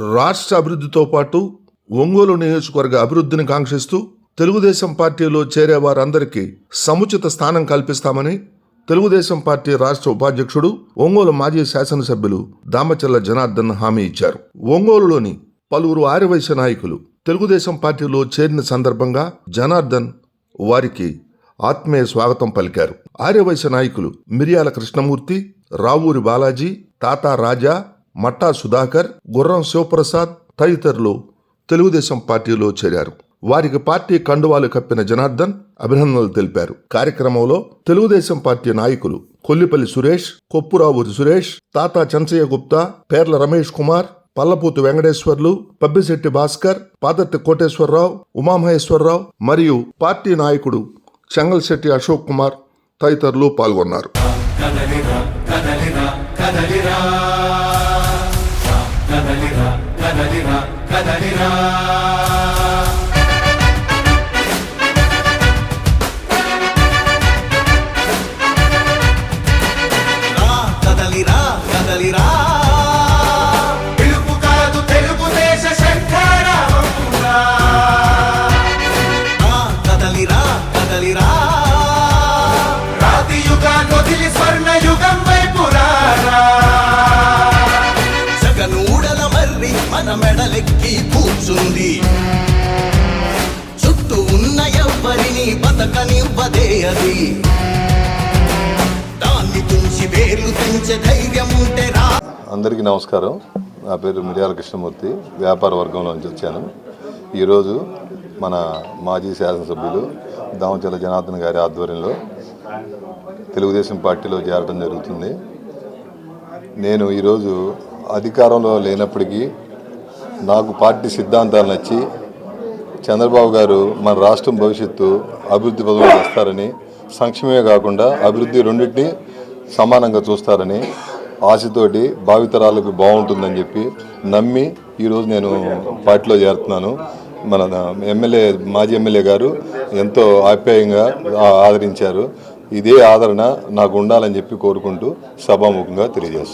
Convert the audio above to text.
రాష్ట్ర అభివృద్ధితో పాటు ఒంగోలు నియోజకవర్గ అభివృద్ధిని కాంక్షిస్తూ తెలుగుదేశం పార్టీలో చేరే వారందరికీ సముచిత స్థానం కల్పిస్తామని తెలుగుదేశం పార్టీ రాష్ట్ర ఉపాధ్యక్షుడు ఒంగోలు మాజీ శాసనసభ్యులు దామచల్ల జనార్దన్ హామీ ఇచ్చారు. ఒంగోలులోని పలువురు ఆర్యవైశ్య నాయకులు తెలుగుదేశం పార్టీలో చేరిన సందర్భంగా జనార్దన్ వారికి ఆత్మీయ స్వాగతం పలికారు. ఆర్యవైశ్య నాయకులు మిరియాల కృష్ణమూర్తి రావూరి బాలాజీ తాతా రాజా మట్టా సుధాకర్ గుర్రం శివప్రసాద్ తదితరులు తెలుగుదేశం పార్టీలో చేరారు. వారికి పార్టీ కండువాలు కప్పిన జనార్దన్ అభినందనలు తెలిపారు. కార్యక్రమంలో తెలుగుదేశం పార్టీ నాయకులు కొల్లిపల్లి సురేష్ కొప్పురావూరి సురేష్ తాతా చంచయ్య గుప్తా పేర్ల రమేష్ కుమార్ పల్లపూతి వెంకటేశ్వర్లు పబ్బిశెట్టి భాస్కర్ పాదర్తి కోటేశ్వరరావు ఉమామహేశ్వరరావు మరియు పార్టీ నాయకుడు చెంగల్శెట్టి అశోక్ కుమార్ తదితరులు పాల్గొన్నారు. కదలిరా కదలిరా. కదలిరా కదలిరా. పిలుపు కాదు తెలుగుదేశ శంఖారావమురా కదలిరా కదలిరా. రాతి యుగాన్ని వదిలి స్వర్ణ కూర్చుంది. చుట్టూ ఉన్న ఎవ్వరిని బతకనివ్వదే అది. దాన్ని తుంచి వేర్లు తెంచే ధైర్యం ఉంటే రా. అందరికీ నమస్కారం. నా పేరు మిర్యాల కృష్ణమూర్తి వ్యాపార వర్గంలో నుంచి వచ్చాను. ఈరోజు మన మాజీ శాసనసభ్యులు దామచల జనార్దన్ గారి ఆధ్వర్యంలో తెలుగుదేశం పార్టీలో చేరడం జరుగుతుంది. నేను ఈరోజు అధికారంలో లేనప్పటికీ నాకు పార్టీ సిద్ధాంతాలు నచ్చి చంద్రబాబు గారు మన రాష్ట్రం భవిష్యత్తు అభివృద్ధి పదవులు చేస్తారని సంక్షేమమే కాకుండా అభివృద్ధి రెండింటినీ సమానంగా చూస్తారని ఆశతోటి భావితరాలకు బాగుంటుందని చెప్పి నమ్మి ఈరోజు నేను పార్టీలో చేరుతున్నాను. మన ఎమ్మెల్యే మాజీ ఎమ్మెల్యే గారు ఎంతో ఆప్యాయంగా ఆదరించారు. ఇదే ఆదరణ నాకు ఉండాలని చెప్పి కోరుకుంటూ సభాముఖంగా తెలియజేస్తాను